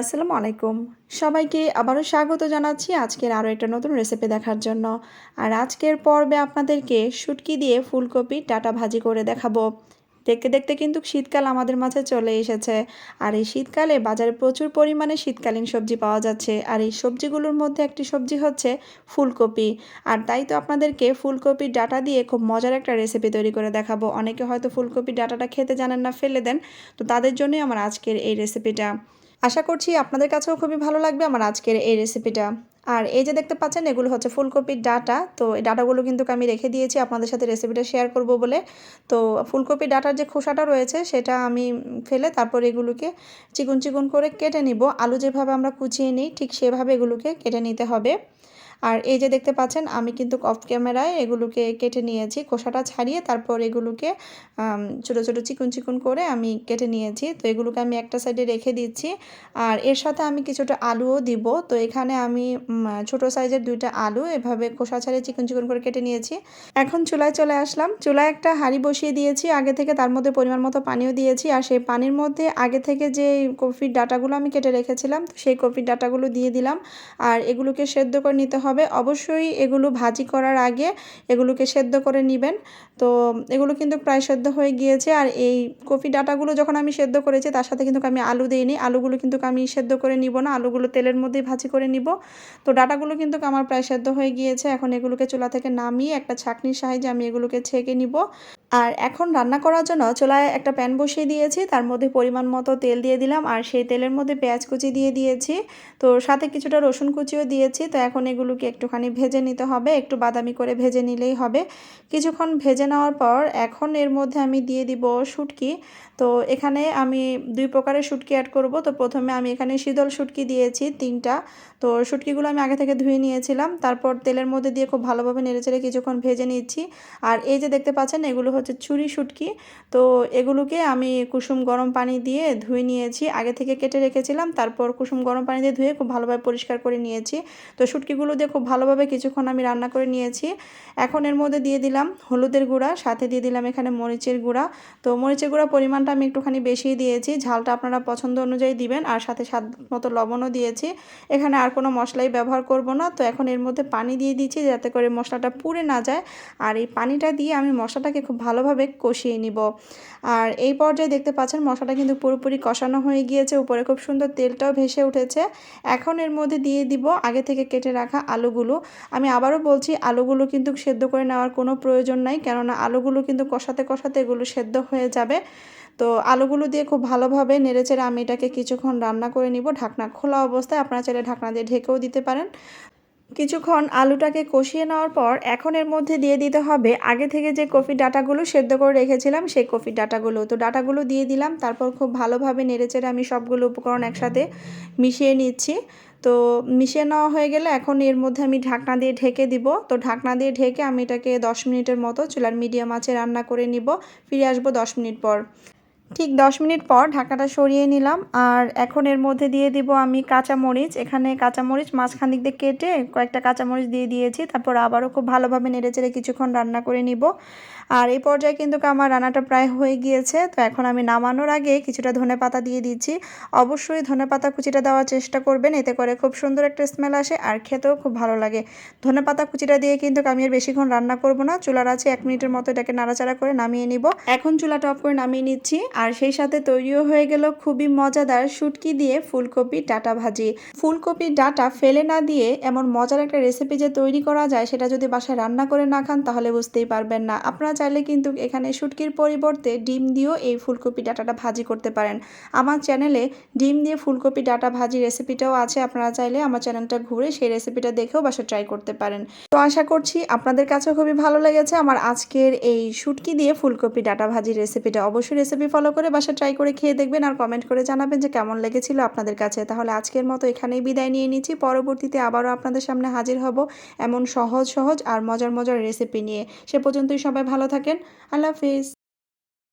আসসালামু আলাইকুম। সবাইকে আবারও স্বাগত জানাচ্ছি আজকের আরও একটা নতুন রেসিপি দেখার জন্য। আর আজকের পর্বে আপনাদেরকে শুটকি দিয়ে ফুলকপি ডাটা ভাজি করে দেখাবো। দেখতে দেখতে কিন্তু শীতকাল আমাদের মাঝে চলে এসেছে। আর এই শীতকালে বাজারে প্রচুর পরিমাণে শীতকালীন সবজি পাওয়া যাচ্ছে। আর এই সবজিগুলোর মধ্যে একটি সবজি হচ্ছে ফুলকপি। আর তাই তো আপনাদেরকে ফুলকপির ডাটা দিয়ে খুব মজার একটা রেসিপি তৈরি করে দেখাবো। অনেকে হয়তো ফুলকপির ডাটাটা খেতে জানেন না, ফেলে দেন। তো তাদের জন্যই আমার আজকের এই রেসিপিটা আশা করছি আপনাদের কাছেও খুবই ভালো লাগবে আমার আজকের এই রেসিপিটা আর এই যে দেখতে পাচ্ছেন, এগুলো হচ্ছে ফুলকপির ডাটা। তো এই ডাটাগুলো কিন্তু আমি রেখে দিয়েছি, আপনাদের সাথে রেসিপিটা শেয়ার করব বলে। তো ফুলকপির ডাটার যে খোসাটা রয়েছে, সেটা আমি ফেলে তারপর এগুলোকে চিকুন চিকুন করে কেটে নিব। আলু যেভাবে আমরা কুচিয়ে নিই, ঠিক সেভাবে এগুলোকে কেটে নিতে হবে। আর এই যে দেখতে পাচ্ছেন, আমি কিন্তু অফ ক্যামেরায় এগুলোকে কেটে নিয়েছি, খোসাটা ছাড়িয়ে তারপর এগুলোকে ছোটো ছোটো চিকুন চিকুন করে আমি কেটে নিয়েছি। তো এগুলোকে আমি একটা সাইডে রেখে দিচ্ছি। আর এর সাথে আমি কিছুটা আলুও দিব। তো এখানে আমি ছোট সাইজের দুইটা আলু এভাবে খোসা ছাড়িয়ে চিকুন চিকুন করে কেটে নিয়েছি। এখন চুলায় চলে আসলাম। চুলায় একটা হাঁড়ি বসিয়ে দিয়েছি। আগে থেকে তার মধ্যে পরিমাণ মতো পানিও দিয়েছি। আর সেই পানির মধ্যে আগে থেকে যে কফির ডাটাগুলো আমি কেটে রেখেছিলাম সেই কফির ডাটাগুলো দিয়ে দিলাম। আর এগুলোকে সেদ্ধ করে নিতে হবে অবশ্যই এগুলো ভাজি করার আগে এগুলোকে সেদ্ধ করে নেবেন। তো এগুলো কিন্তু প্রায় সেদ্ধ হয়ে গিয়েছে আর এই কফি ডাটাগুলো যখন আমি সেদ্ধ করেছি তার সাথে কিন্তু আমি আলু দিইনি। আলুগুলো কিন্তু আমি সেদ্ধ করে নিব না, আলুগুলো তেলের মধ্যেই ভাজি করে নিব। তো ডাটাগুলো কিন্তু আমার প্রায় সেদ্ধ হয়ে গিয়েছে। এখন এগুলোকে চুলা থেকে নামিয়ে একটা ছাকনির সাহায্যে আমি এগুলোকে ছেঁকে নিব। আর এখন রান্না করার জন্য চুলায় একটা প্যান বসিয়ে দিয়েছি। তার মধ্যে পরিমাণ মতো তেল দিয়ে দিলাম আর সেই তেলের মধ্যে পেঁয়াজ কুচি দিয়ে দিয়েছি। তো সাথে কিছুটা রসুন কুচিও দিয়েছি। তো এখন এগুলোকে একটুখানি ভেজে নিতে হবে, একটু বাদামি করে ভেজে নিলেই হবে। কিছুক্ষণ ভেজে নেওয়ার পর এখন এর মধ্যে আমি দিয়ে দিব শুটকি। তো এখানে আমি দুই প্রকারের শুটকি অ্যাড করব। তো প্রথমে আমি এখানে শীতল শুটকি দিয়েছি তিনটা। তো শুটকিগুলো আমি আগে থেকে ধুয়ে নিয়েছিলাম। তারপর তেলের মধ্যে দিয়ে খুব ভালোভাবে নেড়েচেড়ে কিছুক্ষণ ভেজে নিচ্ছি। আর এই যে দেখতে পাচ্ছেন, এগুলো হচ্ছে ছুরি শুটকি। তো এগুলোকে আমি কুসুম গরম পানি দিয়ে ধুয়ে নিয়েছি। আগে থেকে কেটে রেখেছিলাম, তারপর কুসুম গরম পানি দিয়ে ধুয়ে খুব ভালোভাবে পরিষ্কার করে নিয়েছি। তো শুটকিগুলো দিয়ে খুব ভালোভাবে কিছুক্ষণ আমি রান্না করে নিয়েছি। এখন এর মধ্যে দিয়ে দিলাম হলুদের গুঁড়া, সাথে দিয়ে দিলাম এখানে মরিচের গুঁড়া। তো মরিচের গুঁড়া পরিমাণটা আমি একটুখানি বেশিই দিয়েছি, ঝালটা আপনারা পছন্দ অনুযায়ী দিবেন আর সাথে স্বাদ মতো লবণও দিয়েছি। এখানে আর কোনো মশলাই ব্যবহার করব না, তো এখন এর মধ্যে পানি দিয়ে দিচ্ছি যাতে করে মশলাটা পুড়ে না যায়। আর এই পানিটা দিয়ে আমি মশলাটাকে খুব ভালোভাবে কষিয়ে নিব। আর এই পর্যায়ে দেখতে পাচ্ছেন মশলাটা কিন্তু পুরোপুরি কষানো হয়ে গিয়েছে, উপরে খুব সুন্দর তেলটাও ভেসে উঠেছে। এখন এর মধ্যে দিয়ে দিব আগে থেকে কেটে রাখা আলুগুলো। আমি আবারও বলছি, আলুগুলো কিন্তু সেদ্ধ করে নেওয়ার কোনো প্রয়োজন নাই, কেননা আলুগুলো কিন্তু কষাতে কষাতে এগুলো সেদ্ধ হয়ে যাবে। তো আলুগুলো দিয়ে খুব ভালোভাবে নেড়েচেড়ে আমি এটাকে কিছুক্ষণ রান্না করে নিব। ঢাকনা খোলা অবস্থায় আপনারা চাইলে ঢাকনা দিয়ে ঢেকেও দিতে পারেন। কিছুক্ষণ আলুটাকে কষিয়ে নেওয়ার পর এখন এর মধ্যে দিয়ে দিতে হবে, আগে থেকে যে কফি ডাটাগুলো সেদ্ধ করে রেখেছিলাম সেই কফি ডাটাগুলো। তো ডাটাগুলো দিয়ে দিলাম, তারপর খুব ভালোভাবে নেড়েচেড়ে আমি সবগুলো উপকরণ একসাথে মিশিয়ে নিচ্ছি। তো মিশিয়ে নেওয়া হয়ে গেলে এখন এর মধ্যে আমি ঢাকনা দিয়ে ঢেকে দিব। তো ঢাকনা দিয়ে ঢেকে আমি এটাকে দশ মিনিটের মতো চুলার মিডিয়াম আছে রান্না করে নিব। ফিরে আসব দশ মিনিট পর। ঠিক দশ মিনিট পর ঢাকাটা সরিয়ে নিলাম। আর এখন এর মধ্যে দিয়ে দিব আমি কাঁচামরিচ। এখানে কাঁচামরিচ মাঝখান দিক দিয়ে কেটে কয়েকটা কাঁচামরিচ দিয়ে দিয়েছি। তারপর আবারও খুব ভালোভাবে নেড়েচেড়ে কিছুক্ষণ রান্না করে নিব। আর এই পর্যায়ে কিন্তু আমার রান্নাটা প্রায় হয়ে গিয়েছে। তো এখন আমি নামানোর আগে কিছুটা ধনে পাতা দিয়ে দিচ্ছি। অবশ্যই ধনে পাতা কুচিটা দেওয়ার চেষ্টা করবেন। এতে করে খুব সুন্দর একটা স্মেল আসে আর খেতেও খুব ভালো লাগে। ধনে পাতা কুচিটা দিয়ে কিন্তু আমি আর বেশিক্ষণ রান্না করব না। চুলার আছে এক মিনিটের মতো এটাকে নাড়াচাড়া করে নামিয়ে নিব। এখন চুলাটা অফ করে নামিয়ে নিচ্ছি। আর সেই সাথে তৈরিও হয়ে গেল খুবই মজাদার শুটকি দিয়ে ফুলকপি ডাটা ভাজি। ফুলকপির ডাটা ফেলে না দিয়ে এমন মজার একটা রেসিপি যে তৈরি করা যায় সেটা যদি বাসায় রান্না করে না খান তাহলে বুঝতেই পারবেন না। আপনারা চাইলে কিন্তু এখানে শুটকির পরিবর্তে ডিম দিয়েও এই ফুলকপি ডাটাটা ভাজি করতে পারেন। আমার চ্যানেলে ডিম দিয়ে ফুলকপি ডাটা ভাজি রেসিপিটাও আছে, আপনারা চাইলে আমার চ্যানেলটা ঘুরে সেই রেসিপিটা দেখেও বাসা ট্রাই করতে পারেন। তো আশা করছি আপনাদের কাছেও খুবই ভালো লেগেছে। আমার আজকের এই শুটকি দিয়ে ফুলকপি ডাটা ভাজি রেসিপিটা অবশ্যই রেসিপি ফলো করে বাসা ট্রাই করে খেয়ে দেখবেন আর কমেন্ট করে জানাবেন যে কেমন লেগেছিল আপনাদের কাছে। তাহলে আজকের মতো এখানেই বিদায় নিয়ে নিচ্ছি। পরবর্তীতে আবারও আপনাদের সামনে হাজির হব এমন সহজ সহজ আর মজার মজার রেসিপি নিয়ে। সে পর্যন্তই সবাই ভালো থাকেন। আল্লাহ হাফিজ।